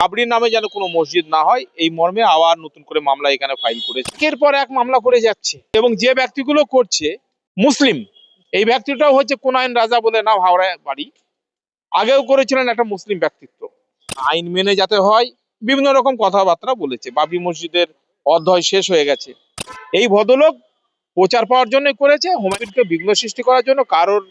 বাবরির নামে যেন কোনো মসজিদ না হয়, এই মর্মে আবার নতুন করে মামলা এখানে ফাইল করেছে। একের পর এক মামলা করে যাচ্ছে। এবং যে ব্যক্তিগুলো করছে, মুসলিম, এই ব্যক্তিটাও হচ্ছে কোনায়ন রাজা বলে নাম হাওড়ায় বাড়ি। আগেও করেছিলেন একটা মুসলিম ব্যক্তিত্ব। আইন মেনে যাতে হয়, বিভিন্ন রকম কথাবার্তা বলেছে। বাবরি মসজিদের অধ্যায় শেষ হয়ে গেছে। এই ভদ্রলোক প্রচার পাওয়ার জন্য করেছে হুমায়ুনকে বিঘ্ন সৃষ্টি করার জন্য কারোর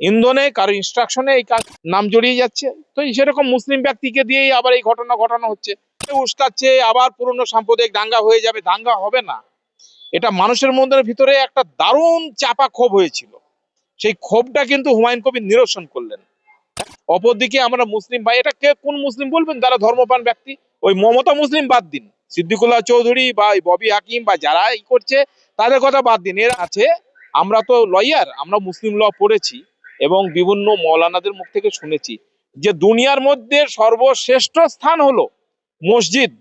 ইন্ধনে কারও ইনস্ট্রাকশনে এই কাজ নাম জড়িয়ে যাচ্ছে। তো সেরকম মুসলিম ব্যক্তিকে দিয়েই আবার এই ঘটনা ঘটানো হচ্ছে। উস্কাচ্ছে, আবার পুরনো সাম্প্রদায়িক দাঙ্গা হয়ে যাবে। দাঙ্গা হবে না। এটা মানুষের মধ্যে ভিতরে একটা দারুণ চাপা ক্ষোভ হয়েছিল। সেই ক্ষোভটা কিন্তু হুমায়ুন কবির নিরসন করলেন। অপরদিকে আমরা মুসলিম ভাই, এটা কে, কোন মুসলিম বলবেন? যারা ধর্মপান ব্যক্তি। ওই মমতা মুসলিম বাদ দিন। সিদ্দিকুল্লাহ চৌধুরী বা ববি হাকিম বা যারা এই করছে, তাদের কথা বাদ দিন। এরা আছে, আমরা তো লয়ার আমরা মুসলিম ল পড়েছি। এবং বিভিন্ন মৌলানাদের মুখ থেকে শুনেছি যে দুনিয়ার মধ্যে সর্বশ্রেষ্ঠ স্থান হলো মসজিদ।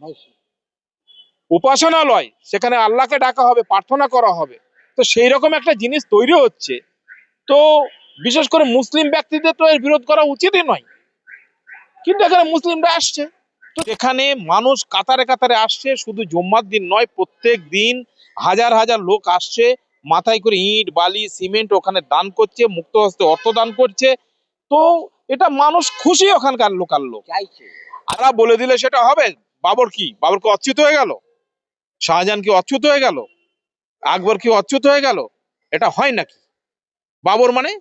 উপাসনালয়, সেখানে আল্লাহকে ডাকা হবে, প্রার্থনা করা হবে। তো সেই রকম একটা জিনিস তৈরি হচ্ছে। তো বিশেষ করে মুসলিম ব্যক্তিদের তো এর বিরোধ করা উচিতই নয়। কিন্তু এখানে মুসলিমরা আসছে। তো এখানে মানুষ কাতারে কাতারে আসছে। শুধু জুম্মার দিন নয়, প্রত্যেক দিন হাজার হাজার লোক আসছে। মাথায় করে ইট বালি সিমেন্ট ওখানে দান করছে মুক্ত হস্তে অর্থ দান করছে। তো এটা মানুষ খুশি ওখানকার লোকাল লোক। আরা বলে দিলে সেটা হবে। বাবর কি? বাবর কি অচ্যুত হয়ে গেল? শাহজাহান কি অচ্যুত হয়ে গেল? আকবর কি অচ্যুত হয়ে গেল? এটা হয় নাকি? বাবর মানে?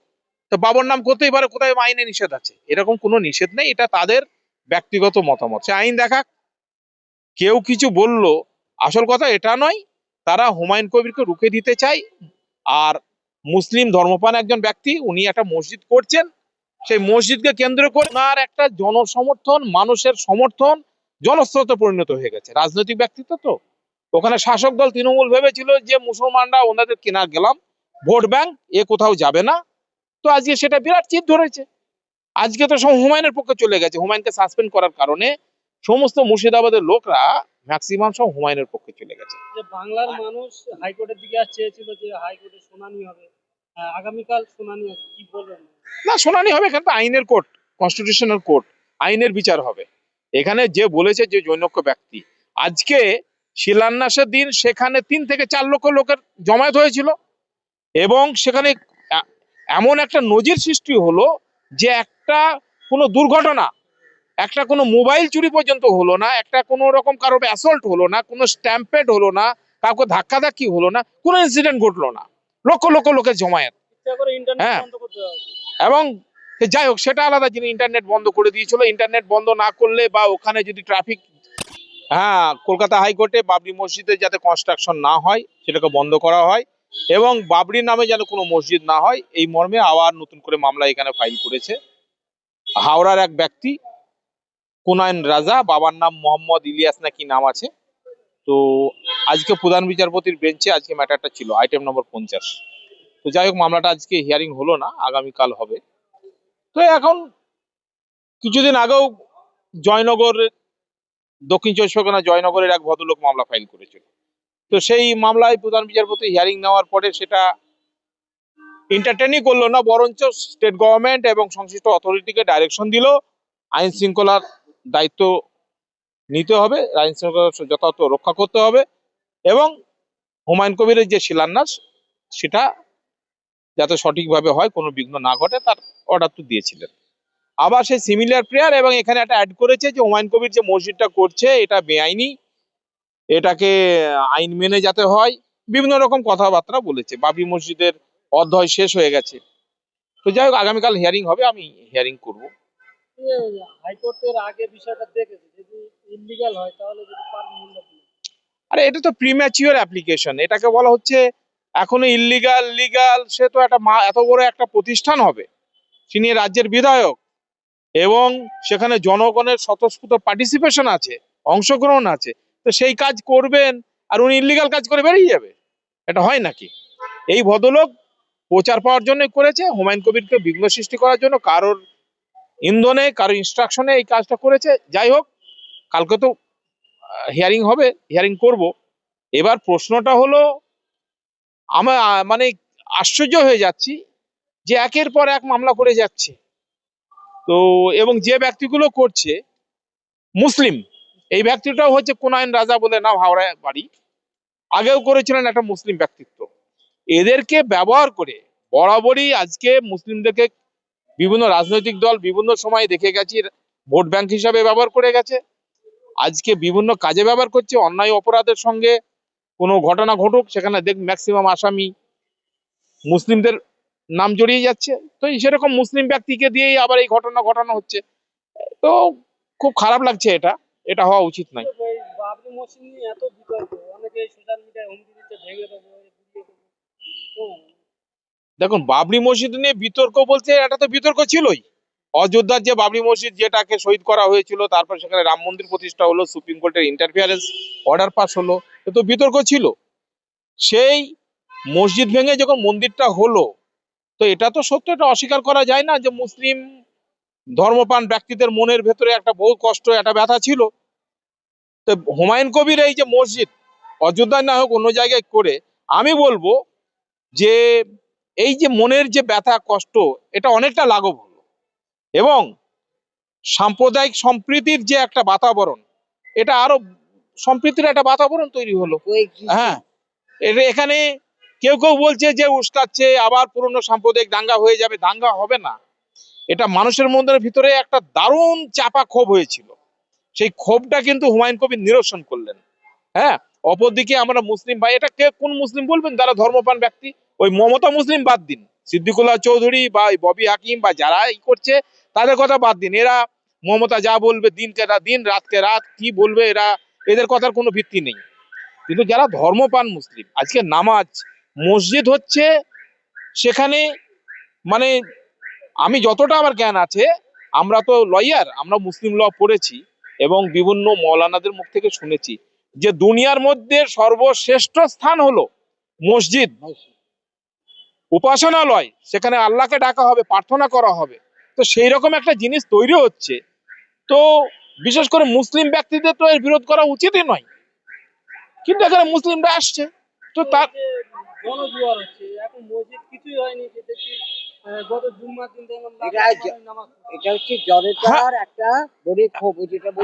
তো বাবর নাম করতেই পারে কোথায় আইনে নিষেধ আছে? এরকম কোনো নিষেধ নেই এটা তাদের ব্যক্তিগত মতামত। সে আইন দেখাক। কেউ কিছু বলল আসল কথা এটা নয় তারা হুমায়ুন কবিরকে রুখে দিতে চায়। আর মুসলিম ধর্মপান একজন ব্যক্তি, উনি একটা মসজিদ করছেন। সেই মসজিদকে কেন্দ্র করে ওনার একটা জনসমর্থন, মানুষের সমর্থন, জনস্রোতে পরিণত হয়ে গেছে। রাজনৈতিক ব্যক্তিত্ব তো। ওখানে শাসক দল তৃণমূল ভেবেছিল যে মুসলমানরা ওনাদের কেনা গেলাম, ভোট ব্যাংক, এ কোথাও যাবে না। তো আজকে সেটা বিরাট চিত ধরেছে। আজকে তো সব হুমায়ুনের পক্ষে চলে গেছে। হুমায়ুনকে সাসপেন্ড করার কারণে সমস্ত মুর্শিদাবাদের লোকরা ম্যাক্সিমাম সব হুমায়ুনের পক্ষে চলে গেছে। যে বাংলার মানুষ হাইকোর্টের দিকে চেয়েছিল যে হাইকোর্টে শুনানি হবে আহ, আগামীকাল শুনানি হবে কি বলবেন? না শুনানি হবে এখানে তো আইনের কোর্ট কনস্টিটিউশনাল কোর্ট আইনের বিচার হবে। এখানে যে বলেছে যে জৈনক্য ব্যক্তি আজকে শিলান্যাসের দিন সেখানে তিন থেকে চার লক্ষ লোকের জমায়েত হয়েছিল এবং সেখানে এমন একটা নজির সৃষ্টি হলো যে একটা কোনো দুর্ঘটনা একটা কোনো মোবাইল চুরি পর্যন্ত হলো না একটা কোনো রকম কারও অ্যাসল্ট হলো না কোনো স্ট্যাম্পেড হলো না কাউকে ধাক্কাধাক্কি হলো না কোনো ইনসিডেন্ট ঘটলো না। লক্ষ লক্ষ লোকের জমায়েত। হ্যাঁ। এবং যাই হোক সেটা আলাদা জিনিস ইন্টারনেট বন্ধ করে দিয়েছিল। ইন্টারনেট বন্ধ না করলে বা ওখানে যদি ট্রাফিক হ্যাঁ কলকাতা হাইকোর্টে বাবরি মসজিদে যাতে কনস্ট্রাকশন না হয় সেটাকে বন্ধ করা হয় এবং বাবরির নামে যেন কোনো মসজিদ না হয় এই মর্মে আবার নতুন করে মামলা এখানে ফাইল করেছে। হাওড়ার এক ব্যক্তি কোনায়ন রাজা, বাবার নাম মোহাম্মদ ইলিয়াস নাকি নাম আছে? তো আজকে প্রধান বিচারপতির বেঞ্চে আজকে ম্যাটারটা ছিল আইটেম নম্বর পঞ্চাশ। তো যাই হোক, মামলাটা আজকে হিয়ারিং হলো না, আগামীকাল হবে। তো এখন কিছুদিন আগেও জয়নগর, দক্ষিণ চব্বিশ পরগনা জয়নগরের এক ভদ্রলোক মামলা ফাইল করেছিল। তো সেই মামলায় প্রধান বিচারপতি হিয়ারিং নেওয়ার পরে সেটা এন্টারটেনই করল না, বরঞ্চ স্টেট গভর্নমেন্ট এবং সংশ্লিষ্ট অথরিটিকে ডাইরেকশন দিল, আইন শৃঙ্খলার দায়িত্ব নিতে হবে আইন শৃঙ্খলা যথাযথ রক্ষা করতে হবে এবং হুমায়ুন কবিরের যে শিলান্যাস, সেটা যাতে সঠিকভাবে হয়, কোনো বিঘ্ন না ঘটে, তার অর্ডার তো দিয়েছিলেন। আবার সেই সিমিলার প্রেয়ার এবং এখানে একটা অ্যাড করেছে যে হুমায়ুন কবির যে মসজিদটা করছে, এটা বেআইনি, এটাকে আইন মেনে যাতে হয়, বিভিন্ন রকম কথাবার্তা বলেছে। বাবরি মসজিদের অধ্যায় শেষ হয়ে গেছে। তো যাই হোক, আগামীকাল হিয়ারিং হবে, আমি হিয়ারিং করব। ইলিগাল আরে, এটা তো প্রিম্যাচিওর অ্যাপ্লিকেশন এটাকে বলা হচ্ছে, এখনও ইল্লিগাল লিগাল সে তো একটা এত বড় একটা প্রতিষ্ঠান হবে। তিনি রাজ্যের বিধায়ক। এবং সেখানে জনগণের স্বতঃস্ফূর্ত পার্টিসিপেশন আছে, অংশগ্রহণ আছে। তো সেই কাজ করবেন, আর উনি ইল্লিগাল কাজ করে বেরিয়ে যাবে। এটা হয় নাকি? এই ভদ্রলোক প্রচার পাওয়ার জন্য করেছে, হুমায়ুন কবিরকে বিঘ্ন সৃষ্টি করার জন্য, কারোর ইন্ধনে কারোর ইনস্ট্রাকশনে এই কাজটা করেছে। যাই হোক, কালকে তো হিয়ারিং হবে হিয়ারিং করব। এবার প্রশ্নটা হলো আমার মানে আশ্চর্য হয়ে যাচ্ছি যে একের পর এক মামলা করে যাচ্ছে। তো, এবং যে ব্যক্তিগুলো করছে, মুসলিম। এই ব্যক্তিটাও হচ্ছে কোনাইন রাজা বলে নাম, হাওড়ায় বাড়ি। আগেও করেছিলেন একটা মুসলিম ব্যক্তিত্ব। এদেরকে ব্যবহার করে, বরাবরই আজকে মুসলিমদেরকে বিভিন্ন রাজনৈতিক দল বিভিন্ন সময় দেখে গেছি, ভোট ব্যাংক হিসাবে ব্যবহার করে গেছে। আজকে বিভিন্ন কাজে ব্যবহার করছে, অন্যায় অপরাধের সঙ্গে কোনো ঘটনা ঘটুক, সেখানে দেখ ম্যাক্সিমাম আসামি মুসলিমদের নাম জড়িয়ে যাচ্ছে। তো সেরকম মুসলিম ব্যক্তিকে দিয়েই আবার এই ঘটনা ঘটানো হচ্ছে। তো খুব খারাপ লাগছে এটা এটা হওয়া উচিত নয় এই বাবরি মসজিদ নিয়ে এত বিতর্ক অনেকে সোশ্যাল মিডিয়ায় হুমকি দিচ্ছে ভেঙে দেবো গুড়িয়ে দেবো হ্যাঁ, দেখুন, বাবরি মসজিদ নিয়ে বিতর্ক বলতে এটা তো বিতর্ক ছিলই। অযোধ্যার যে বাবরি মসজিদ যেটাকে শহীদ করা হয়েছিল, তারপর সেখানে রাম মন্দির প্রতিষ্ঠা হলো, সুপ্রিম কোর্টের ইন্টারফিয়ারেন্স অর্ডার পাস হলো, এ তো বিতর্ক ছিল। সেই মসজিদ ভেঙে যখন মন্দিরটা হলো, তো এটা তো সত্য, এটা অস্বীকার করা যায় না যে মুসলিম ধর্মপান ব্যক্তিদের মনের ভেতরে একটা বহু কষ্ট, একটা ব্যথা ছিল। তো হুমায়ুন কবির এই যে মসজিদ, অযোধ্যায় না হোক অন্য জায়গায় করে, আমি বলব যে এই যে মনের যে ব্যথা কষ্ট এটা অনেকটা লাঘব হলো। এবং সাম্প্রদায়িক সম্প্রীতির যে একটা বাতাবরণ এটা আরও সম্প্রীতির একটা বাতাবরণ তৈরি হলো। হ্যাঁ এখানে কেউ কেউ বলছে যে উস্কাচ্ছে আবার পুরনো সাম্প্রদায়িক দাঙ্গা হয়ে যাবে দাঙ্গা হবে না। এটা মানুষের মধ্যে ভিতরে একটা দারুণ চাপা ক্ষোভ হয়েছিল। সেই ক্ষোভটা কিন্তু হুমায়ুন কবির নিরসন করলেন। হ্যাঁ অপরদিকে আমরা মুসলিম ভাই এটা কে কোন মুসলিম বলবেন? যারা ধর্মপান ব্যক্তি ওই মমতা মুসলিম বাদ দিন। সিদ্দিকুল্লাহ চৌধুরী বা ববি হাকিম বা যারা ই করছে, তাদের কথা বাদ দিন। এরা মমতা যা বলবে দিনকে দিন রাতকে রাত কি বলবে এরা, এদের কথার কোনো ভিত্তি নেই। কিন্তু যারা ধর্মপান মুসলিম, আজকে নামাজ, মসজিদ হচ্ছে সেখানে মানে আমি যতটা আমার জ্ঞান আছে, আমরা তো লয়ার, আমরা মুসলিম ল পড়েছি এবং বিভিন্ন মৌলানাদের মুখ থেকে শুনেছি যে দুনিয়ার মধ্যে সর্বশ্রেষ্ঠ স্থান হলো মসজিদ। উপাসনালয় সেখানে আল্লাহকে ডাকা হবে প্রার্থনা করা হবে। তো সেই রকম একটা জিনিস তৈরি হচ্ছে। তো বিশেষ করে মুসলিম ব্যক্তিদের তো এর বিরোধ করা উচিতই নয়। কিন্তু এখানে মুসলিমরা আসছে। তো তার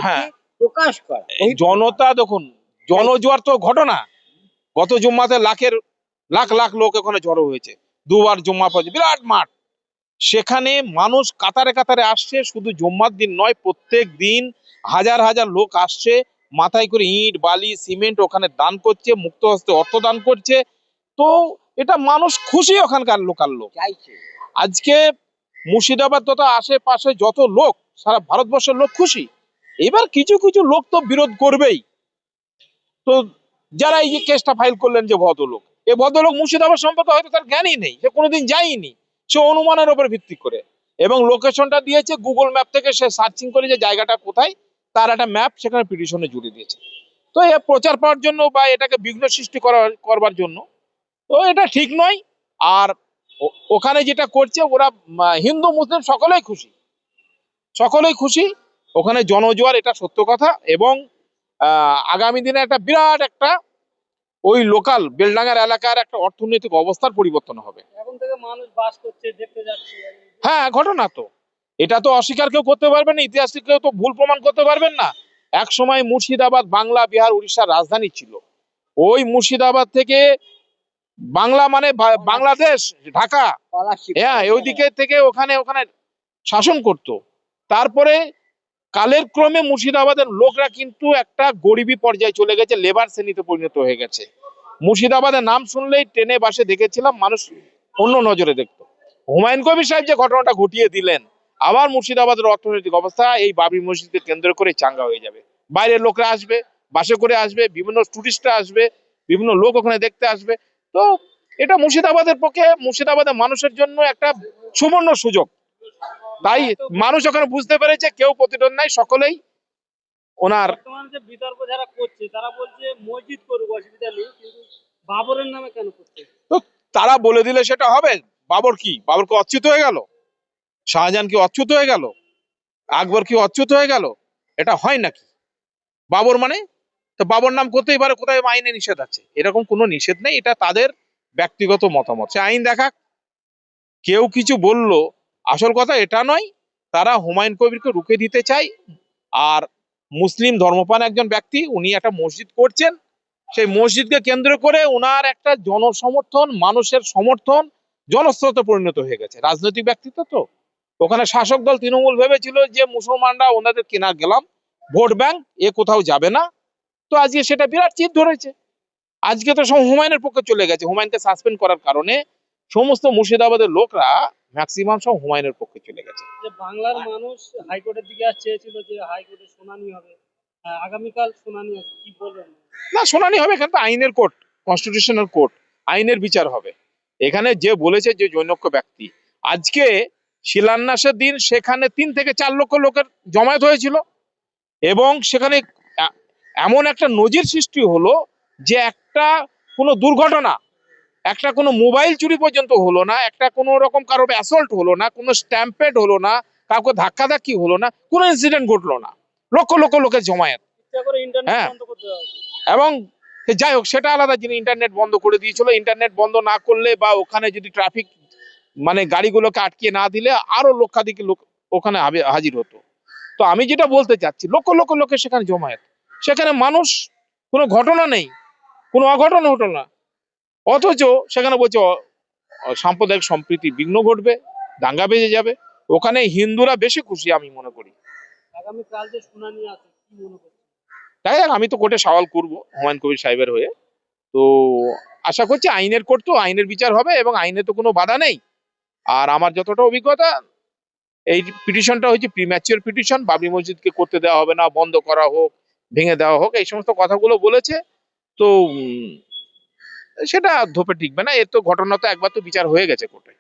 হ্যাঁ। প্রকাশ করা। এই জনতা দেখুন জনজোয়ার তো ঘটনা। গত জুম্মাতে লাখের লাখ লাখ লোক ওখানে জড়ো হয়েছে। দুবার জুম্মা পড়ছে বিরাট মাঠ। সেখানে মানুষ কাতারে কাতারে আসছে শুধু জুম্মার দিন নয় প্রত্যেক দিন হাজার হাজার লোক আসছে মাথায় করে ইট বালি সিমেন্ট ওখানে দান করছে মুক্ত হস্তে অর্থ দান করছে। তো এটা মানুষ খুশি ওখানকার লোকাল লোক। আজকে মুর্শিদাবাদ তথা আশেপাশে যত লোক সারা ভারতবর্ষের লোক খুশি। এবার কিছু কিছু লোক তো বিরোধ করবেই। তো যারা এই যে কেসটা ফাইল করলেন যে ভদ্রলোক এই ভদ্রলোক মুর্শিদাবাদ সম্পর্কে হয়তো তার জ্ঞানই নেই, সে কোনোদিন যায়নি সে অনুমানের উপর ভিত্তি করে। এবং লোকেশনটা দিয়েছে, গুগল ম্যাপ থেকে সে সার্চিং করে যে জায়গাটা কোথায়, তার একটা ম্যাপ সেখানে পিটিশনে জুড়ে দিয়েছে। তো এ প্রচার পাওয়ার জন্য বা এটাকে বিঘ্ন সৃষ্টি করার করবার জন্য, তো এটা ঠিক নয়। আর ওখানে যেটা করছে, ওরা হিন্দু, মুসলিম সকলেই খুশি। সকলেই খুশি, ওখানে জনজোয়ার, এটা সত্য কথা। এবং আগামী দিনে একটা বিরাট একটা ওই লোকাল বেলডাঙ্গার এলাকার একটা অর্থনৈতিক অবস্থার পরিবর্তন হবে। এখন থেকে মানুষ বাস করছে দেখতে যাচ্ছে। হ্যাঁ ঘটনা তো। এটা তো অস্বীকার কেউ করতে পারবেন না ইতিহাস কেউ তো ভুল প্রমাণ করতে পারবেন না। এক সময় মুর্শিদাবাদ বাংলা বিহার উড়িষ্যার রাজধানী ছিল। ওই মুর্শিদাবাদ থেকে বাংলা মানে বাংলাদেশ ঢাকা। হ্যাঁ ওই দিকে থেকে ওখানে ওখানে শাসন করত। তারপরে কালের ক্রমে মুর্শিদাবাদের লোকরা কিন্তু একটা গরিবী পর্যায়ে চলে গেছে লেবার শ্রেণীতে পরিণত হয়ে গেছে। মুর্শিদাবাদের নাম শুনলেই ট্রেনে বাসে দেখেছিলাম, মানুষ অন্য নজরে দেখতো। হুমায়ুন কবির সাহেব যে ঘটনাটা ঘটিয়ে দিলেন, আবার মুর্শিদাবাদের অর্থনৈতিক অবস্থা এই বাবরি মসজিদকে কেন্দ্র করে চাঙ্গা হয়ে যাবে। বাইরের লোকরা আসবে, বাসে করে আসবে, বিভিন্ন টুরিস্টরা আসবে, বিভিন্ন লোক ওখানে দেখতে আসবে। তো এটা মুর্শিদাবাদের পক্ষে, মুর্শিদাবাদের মানুষের জন্য একটা সুবর্ণ সুযোগ। তাই মানুষ ওখানে বুঝতে পেরেছে কেউ প্রতিরোধ নাই সকলেই ওনার যে বিতর্ক যারা করছে তারা বলছে মসজিদ করুক অসুবিধা নেই কিন্তু বাবরের নামে কেন করছে? তো তারা বলে দিলে সেটা হবে। বাবর কি? বাবর কি অচ্যুত হয়ে গেল? শাহজাহান কি অচ্যুত হয়ে গেল? আকবর কি অচ্যুত হয়ে গেল? এটা হয় নাকি? বাবর মানে? তো বাবর নাম করতেই পারে কোথায় আইনে নিষেধ আছে? এরকম কোনো নিষেধ নেই এটা তাদের ব্যক্তিগত মতামত। সে আইন দেখাক। কেউ কিছু বলল আসল কথা এটা নয়, তারা হুমায়ুন কবিরকে রুখে দিতে চায়। আর মুসলিম ধর্মপান একজন ব্যক্তি, উনি একটা মসজিদ করছেন। সেই মসজিদকে কেন্দ্র করে ওনার একটা জনসমর্থন, মানুষের সমর্থন, জনস্রোতে পরিণত হয়ে গেছে। রাজনৈতিক ব্যক্তিত্ব তো। ওখানে শাসক দল তৃণমূল ভেবেছিল যে, মুসলমানরা ওনাদের কেনা গেলাম, ভোট ব্যাংক, এ কোথাও যাবে না। তো আজকে সেটা বিরাট চিত ধরেছে। আজকে তো সব হুমায়ুনের পক্ষে চলে গেছে। হুমায়ুনকে সাসপেন্ড করার কারণে সমস্ত মুর্শিদাবাদের লোকরা ম্যাক্সিমাম সব হুমায়ুনের পক্ষে চলে গেছে। যে বাংলার মানুষ হাইকোর্টের দিকে চেয়েছিল যে হাইকোর্টে শুনানি হবে আগামীকাল শুনানি হবে কি বলবেন? না শুনানি হবে এখানে তো আইনের কোর্ট কনস্টিটিউশনাল কোর্ট আইনের বিচার হবে। এখানে যে বলেছে যে জৈনক্য ব্যক্তি আজকে শিলান্যাসের দিন সেখানে তিন থেকে চার লক্ষ লোকের জমায়েত হয়েছিল এবং সেখানে এমন একটা নজির সৃষ্টি হলো যে একটা কোনো দুর্ঘটনা একটা কোনো মোবাইল চুরি পর্যন্ত হলো না একটা কোনো রকম কারও অ্যাসল্ট হলো না কোনো স্ট্যাম্পেড হলো না কাউকে ধাক্কাধাক্কি হলো না কোনো ইনসিডেন্ট ঘটলো না। লক্ষ লক্ষ লোকের জমায়েত। হ্যাঁ। এবং যাই হোক সেটা আলাদা যিনি ইন্টারনেট বন্ধ করে দিয়েছিল ইন্টারনেট বন্ধ না করলে বা ওখানে যদি ট্রাফিক মানে গাড়িগুলোকে আটকিয়ে না দিলে আরও লক্ষাধিক লোক ওখানে হাজির হতো। তো আমি যেটা বলতে চাচ্ছি লক্ষ লক্ষ লোকের সেখানে জমায়েত। সেখানে মানুষ কোনো ঘটনা নেই। কোনো অঘটন হতো না। অথচ সেখানে বলছে সাম্প্রদায়িক সম্প্রীতি বিঘ্ন ঘটবে দাঙ্গা বেজে যাবে। ওখানে হিন্দুরা বেশি খুশি আমি মনে করি। তাই আমি তো কোর্টে সওয়াল করব হুমায়ুন কবির সাহেবের হয়ে। তো আশা করছি আইনের কোর্ট তো আইনের বিচার হবে এবং আইনে তো কোনো বাধা নেই। আর আমার যতটা অভিজ্ঞতা এই পিটিশনটা হচ্ছে প্রিম্যাচিওর পিটিশন। বাবরি মসজিদকে করতে দেওয়া হবে না বন্ধ করা হোক ভেঙে দেওয়া হোক এই সমস্ত কথাগুলো বলেছে। তো সেটা ধোপে টিকবে না। এর তো ঘটনা তো একবার তো বিচার হয়ে গেছে কোর্টে।